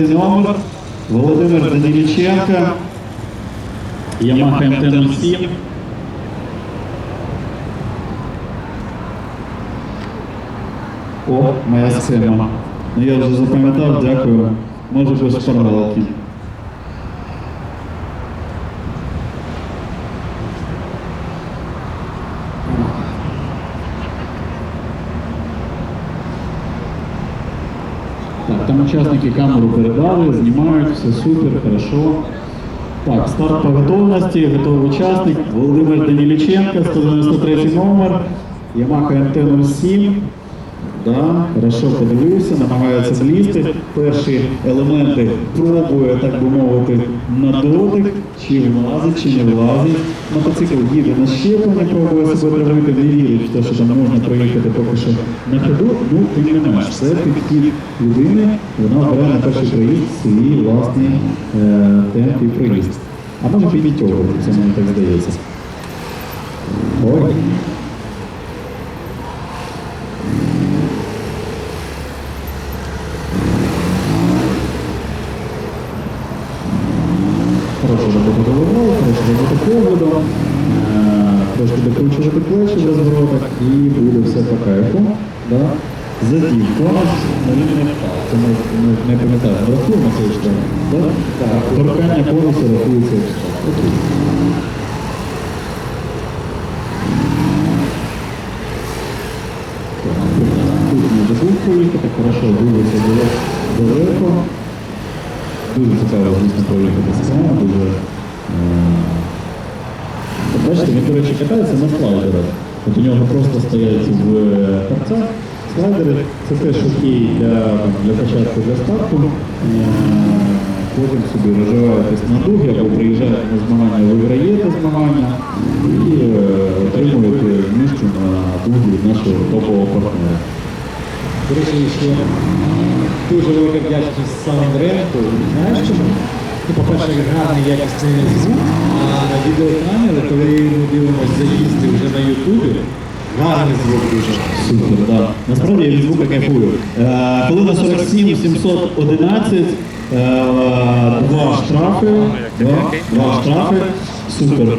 номер Володимир Даніліченко, Ямаха МТ-07. О, моя схема. Ну я вже запам'ятав, дякую. Може без шпаргалки. Так, там учасники камеру передали, знімають, все супер, хорошо. Так, старт по готовності, готовий учасник Володимир Даніліченко, 193 номер, Ямаха MT-07. Да, хорошо подивився, намагається злізти. Перші елементи пробує, так би мовити, на дотик, чи влазить, чи не влазить. Мотоцикл їде на щеплення, пробує себе травити, не вірить в те, що там можна проїхати поки що на ходу. Ну, тим не менш, це підхід людини, вона бере на перший проїзд свій власний е, темп і проїзд. А може підтягувати, це мені так здається. Ой. Хороша робота головою, хороша робота поглядом, е, трошки докручувати плечі в розворотах і буде все по кайфу. Да? Задів клас, ну не впав. Це ми, ми не пам'ятаємо, рахуємо цей штраф. Да? Так, торкання повністю рахується як штраф. Окей. Так, Тут може звук поїхати, хорошо, дивиться далеко. Дуже звісно, проїхати сцену, дуже. е, Бачите, він, до речі, катається на слайдерах. От у нього просто стоять в торцях слайдери. Це теж окей для, для початку для старту. Е, Потім собі розвиваєтесь на дуги або приїжджаєте на змагання, виграєте змагання і е, отримуєте місце на від нашого топового партнера. До речі, ще дуже велика вдячність Саундренту. Знаєш чому? Ну, по-перше, гарний якісний звук, а на відеокамери, коли ми дивимося заїзди вже на Ютубі, гарний звук дуже. Супер, да. Насправді я від звука кайфую. Е, хвилина 47 711, е, два штрафи, два штрафи. Супер.